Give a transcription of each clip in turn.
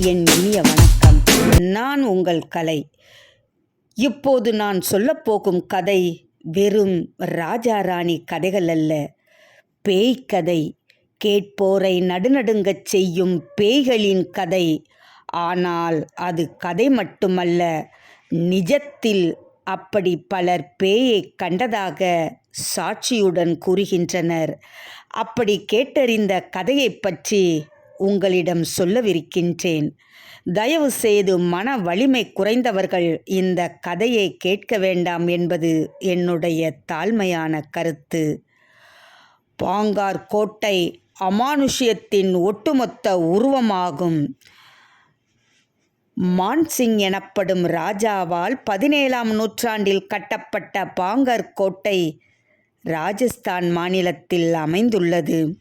என் இனிய வணக்கம். நான் உங்கள் கலை. இப்போது நான் சொல்லப்போகும் கதை வெறும் ராஜா ராணி கதைகள் அல்ல. பேய் கேட்போரை நடுநடுங்கச் செய்யும் பேய்களின் கதை. ஆனால் அது கதை மட்டுமல்ல. நிஜத்தில் அப்படி பலர் பேயை கண்டதாக சாட்சியுடன் கூறுகின்றனர். அப்படி கேட்டறிந்த கதையைப் பற்றி உங்களிடம் சொல்லவிருக்கின்றேன். தயவு செய்து மன வலிமை குறைந்தவர்கள் இந்த கதையை கேட்க வேண்டாம் என்பது என்னுடைய தாழ்மையான கருத்து. பாங்கார் கோட்டை அமானுஷ்யத்தின் ஒட்டுமொத்த உருவமாகும். மான்சிங் எனப்படும் ராஜாவால் பதினேழாம் நூற்றாண்டில் கட்டப்பட்ட பாங்கர் கோட்டை ராஜஸ்தான் மாநிலத்தில் அமைந்துள்ளது.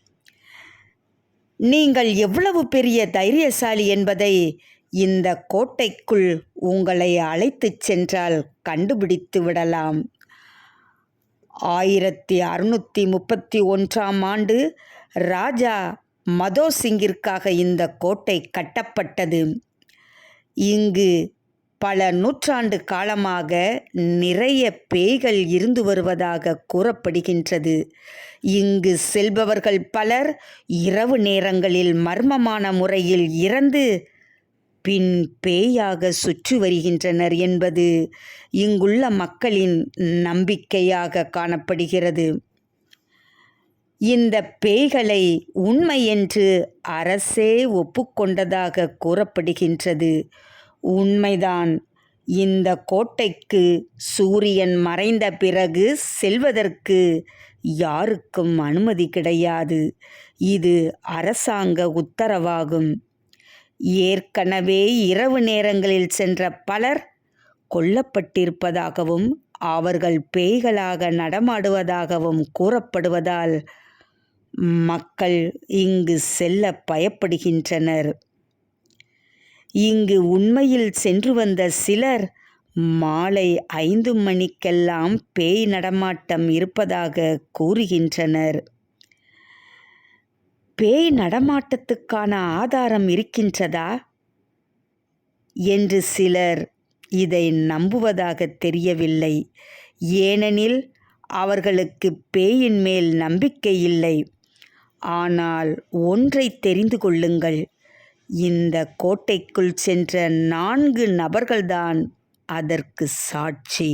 நீங்கள் எவ்வளவு பெரிய தைரியசாலி என்பதை இந்த கோட்டைக்குள் உங்களை அழைத்துச் சென்றால் கண்டுபிடித்து விடலாம். ஆயிரத்தி அறுநூற்றி முப்பத்தி ஒன்றாம் ஆண்டு ராஜா மதோ சிங்கிற்காக இந்த கோட்டை கட்டப்பட்டது. இங்கு பல நூற்றாண்டு காலமாக நிறைய பேய்கள் இருந்து வருவதாக கூறப்படுகின்றது. இங்கு செல்பவர்கள் பலர் இரவு நேரங்களில் மர்மமான முறையில் இறந்து பின் பேயாக சுற்றி வருகின்றனர் என்பது இங்குள்ள மக்களின் நம்பிக்கையாக காணப்படுகிறது. இந்த பேய்களை உண்மை என்று அரசே ஒப்புக்கொண்டதாக கூறப்படுகின்றது. உண்மைதான். இந்த கோட்டைக்கு சூரியன் மறைந்த பிறகு செல்வதற்கு யாருக்கும் அனுமதி கிடையாது. இது அரசாங்க உத்தரவாகும். ஏற்கனவே இரவு நேரங்களில் சென்ற பலர் கொல்லப்பட்டிருப்பதாகவும் அவர்கள் பேய்களாக நடமாடுவதாகவும் கூறப்படுவதால் மக்கள் இங்கு செல்ல பயப்படுகின்றனர். இங்கு உண்மையில் சென்று வந்த சிலர் மாலை ஐந்து மணிக்கெல்லாம் பேய் நடமாட்டம் இருப்பதாக கூறுகின்றனர். பேய் நடமாட்டத்துக்கான ஆதாரம் இருக்கின்றதா? என்று சிலர் இதை நம்புவதாக தெரியவில்லை. ஏனெனில் அவர்களுக்கு பேயின் மேல் நம்பிக்கை இல்லை. ஆனால் ஒன்றை தெரிந்து கொள்ளுங்கள். இந்த கோட்டைக்குள் சென்ற நான்கு நபர்கள்தான் அதற்கு சாட்சி.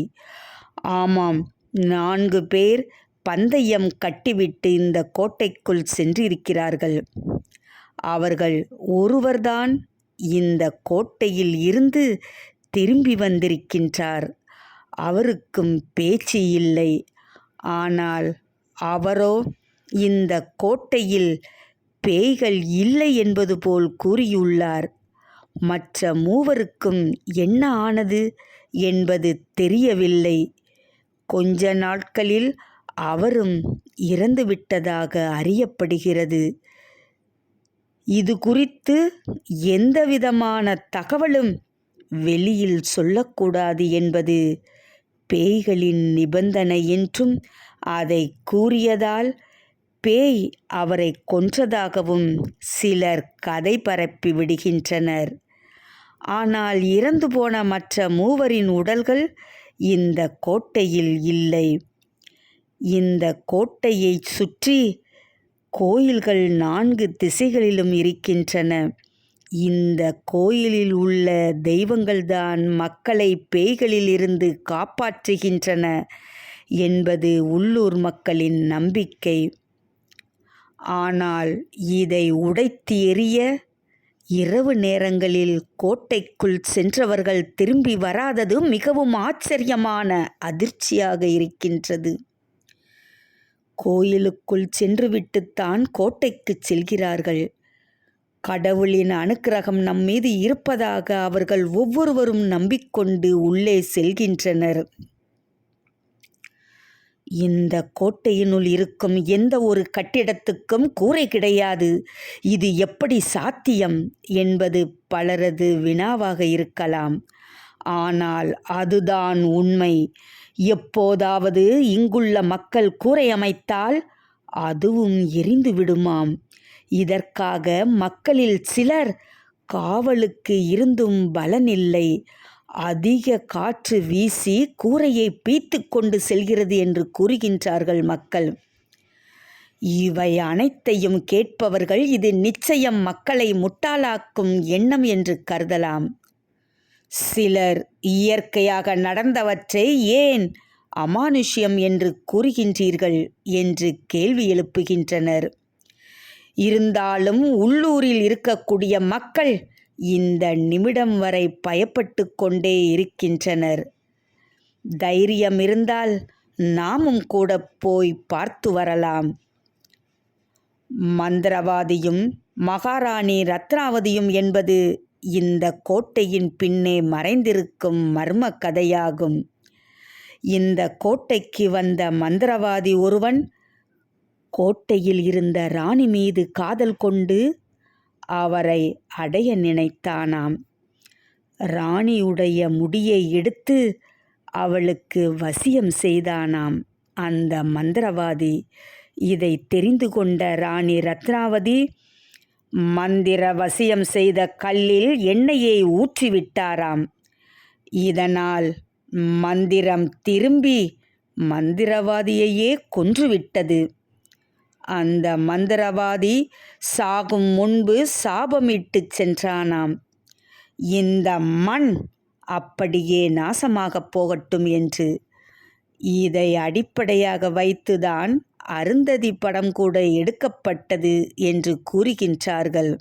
ஆமாம் நான்கு பேர் பந்தயம் கட்டிவிட்டு இந்த கோட்டைக்குள் சென்றிருக்கிறார்கள். அவர்கள் ஒருவர்தான் இந்த கோட்டையில் இருந்து திரும்பி வந்திருக்கின்றார். அவருக்கும் பேச்சு இல்லை. ஆனால் அவரோ இந்த கோட்டையில் பேய்கள் இல்லை என்பது போல் கூறியுள்ளார். மற்ற மூவருக்கும் என்ன ஆனது என்பது தெரியவில்லை. கொஞ்ச நாட்களில் அவரும் இறந்துவிட்டதாக அறியப்படுகிறது. இது குறித்து எந்தவிதமான தகவலும் வெளியில் சொல்லக்கூடாது என்பது பேய்களின் நிபந்தனை என்றும் அதை கூறியதால் பேய் அவரை கொன்றதாகவும் சிலர் கதை பரப்பி விடுகின்றனர். ஆனால் இறந்து போன மற்ற மூவரின் உடல்கள் இந்த கோட்டையில் இல்லை. இந்த கோட்டையை சுற்றி கோயில்கள் நான்கு திசைகளிலும் இருக்கின்றன. இந்த கோயிலில் உள்ள தெய்வங்கள்தான் மக்களை பேய்களிலிருந்து காப்பாற்றுகின்றன என்பது உள்ளூர் மக்களின் நம்பிக்கை. ஆனால் இதை உடைத்து எறிய இரவு நேரங்களில் கோட்டைக்குள் சென்றவர்கள் திரும்பி வராதது மிகவும் ஆச்சரியமான அதிர்ச்சியாக இருக்கின்றது. கோயிலுக்குள் சென்றுவிட்டுத்தான் கோட்டைக்குச் செல்கிறார்கள். கடவுளின் அனுக்கிரகம் நம் மீது இருப்பதாக அவர்கள் ஒவ்வொருவரும் நம்பிக்கொண்டு உள்ளே செல்கின்றனர். இந்த கோட்டையினுள் இருக்கும் எந்த ஒரு கட்டிடத்துக்கும் கூரை கிடையாது. இது எப்படி சாத்தியம் என்பது பலரது வினாவாக இருக்கலாம். ஆனால் அதுதான் உண்மை. எப்போதாவது இங்குள்ள மக்கள் கூரை அமைத்தால் அதுவும் எரிந்து விடுமாம். இதற்காக மக்களில் சிலர் காவலுக்கு இருந்தும் பலனில்லை அதிக காற்று வீசி கூரையை பீத்து கொண்டு செல்கிறது என்று கூறுகின்றார்கள் மக்கள். இவை அனைத்தையும் கேட்பவர்கள் இது நிச்சயம் மக்களை முட்டாளாக்கும் எண்ணம் என்று கருதலாம். சிலர் இயற்கையாக நடந்தவற்றை ஏன் அமானுஷ்யம் என்று கூறுகின்றீர்கள் என்று கேள்வி எழுப்புகின்றனர். இருந்தாலும் உள்ளூரில் இருக்கக்கூடிய மக்கள் இந்த நிமிடம் வரை பயப்பட்டு கொண்டே இருக்கின்றனர். தைரியம் இருந்தால் நாமும் கூட போய் பார்த்து வரலாம். மந்திரவாதியும் மகாராணி ரத்னாவதியும் என்பது இந்த கோட்டையின் பின்னே மறைந்திருக்கும் மர்ம கதையாகும். இந்த கோட்டைக்கு வந்த மந்திரவாதி ஒருவன் கோட்டையில் இருந்த ராணி மீது காதல் கொண்டு அவரை அடைய நினைத்தானாம். ராணியுடைய முடியை எடுத்து அவளுக்கு வசியம் செய்தானாம். அந்த மந்திரவாதி இதை தெரிந்து கொண்ட ராணி ரத்னாவதி மந்திர வசியம் செய்த கல்லில் எண்ணெயை ஊற்றிவிட்டாராம். இதனால் மந்திரம் திரும்பி மந்திரவாதியையே கொன்றுவிட்டது. அந்த மந்திரவாதி சாகும் முன்பு சாபமிட்டு சென்றானாம். இந்த மண் அப்படியே நாசமாகப் போகட்டும் என்று. இதை அடிப்படையாக வைத்துதான் அருந்ததி படம் கூட எடுக்கப்பட்டது என்று கூறுகின்றார்கள்.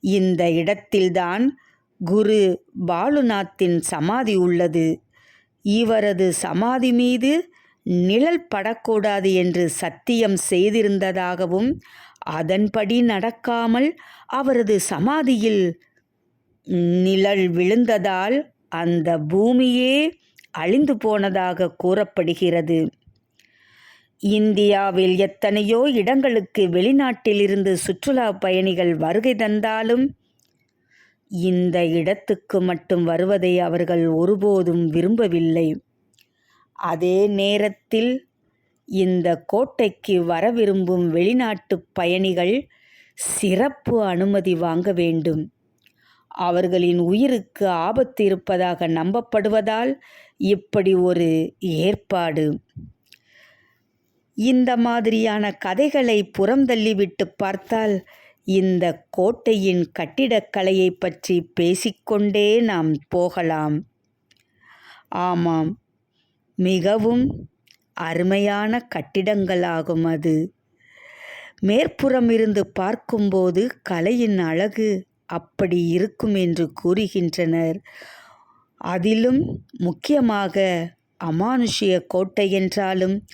இந்த இடத்தில்தான் குரு பாலுநாத்தின் சமாதி உள்ளது. இவரது சமாதி மீது நிழல் படக்கூடாது என்று சத்தியம் செய்திருந்ததாகவும் அதன்படி நடக்காமல் அவரது சமாதியில் நிழல் விழுந்ததால் அந்த பூமியே அழிந்து போனதாக கூறப்படுகிறது. இந்தியாவில் எத்தனையோ இடங்களுக்கு வெளிநாட்டிலிருந்து சுற்றுலா பயணிகள் வருகை தந்தாலும் இந்த இடத்துக்கு மட்டும் வருவதை அவர்கள் ஒருபோதும் விரும்பவில்லை. அதே நேரத்தில் இந்த கோட்டைக்கு வர விரும்பும் வெளிநாட்டு பயணிகள் சிறப்பு அனுமதி வாங்க வேண்டும். அவர்களின் உயிருக்கு ஆபத்து இருப்பதாக நம்பப்படுவதால் இப்படி ஒரு ஏற்பாடு. இந்த மாதிரியான கதைகளை புறந்தள்ளிவிட்டு பார்த்தால் இந்த கோட்டையின் கட்டிடக்கலையை பற்றி பேசிக்கொண்டே நாம் போகலாம். ஆமாம். மிகவும் அருமையான கட்டிடங்களாகும் அது. மேற்புறம் இருந்து பார்க்கும்போது கலையின் அழகு அப்படி இருக்கும் என்று கூறுகின்றனர். அதிலும் முக்கியமாக அமானுஷ்ய கோட்டை என்றாலும்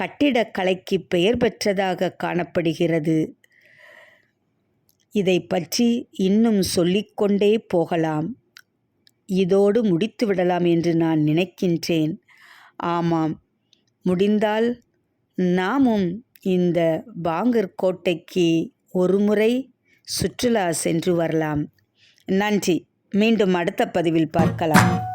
கட்டிடக்கலைக்கு பெயர் பெற்றதாக காணப்படுகிறது. இதை பற்றி இன்னும் சொல்லிக்கொண்டே போகலாம். இதோடு முடித்து விடலாம் என்று நான் நினைக்கின்றேன். ஆமாம். முடிந்தால் நாமும் இந்த பாங்கர் கோட்டைக்கு ஒருமுறை சுற்றுலா சென்று வரலாம். நன்றி. மீண்டும் அடுத்த பதிவில் பார்க்கலாம்.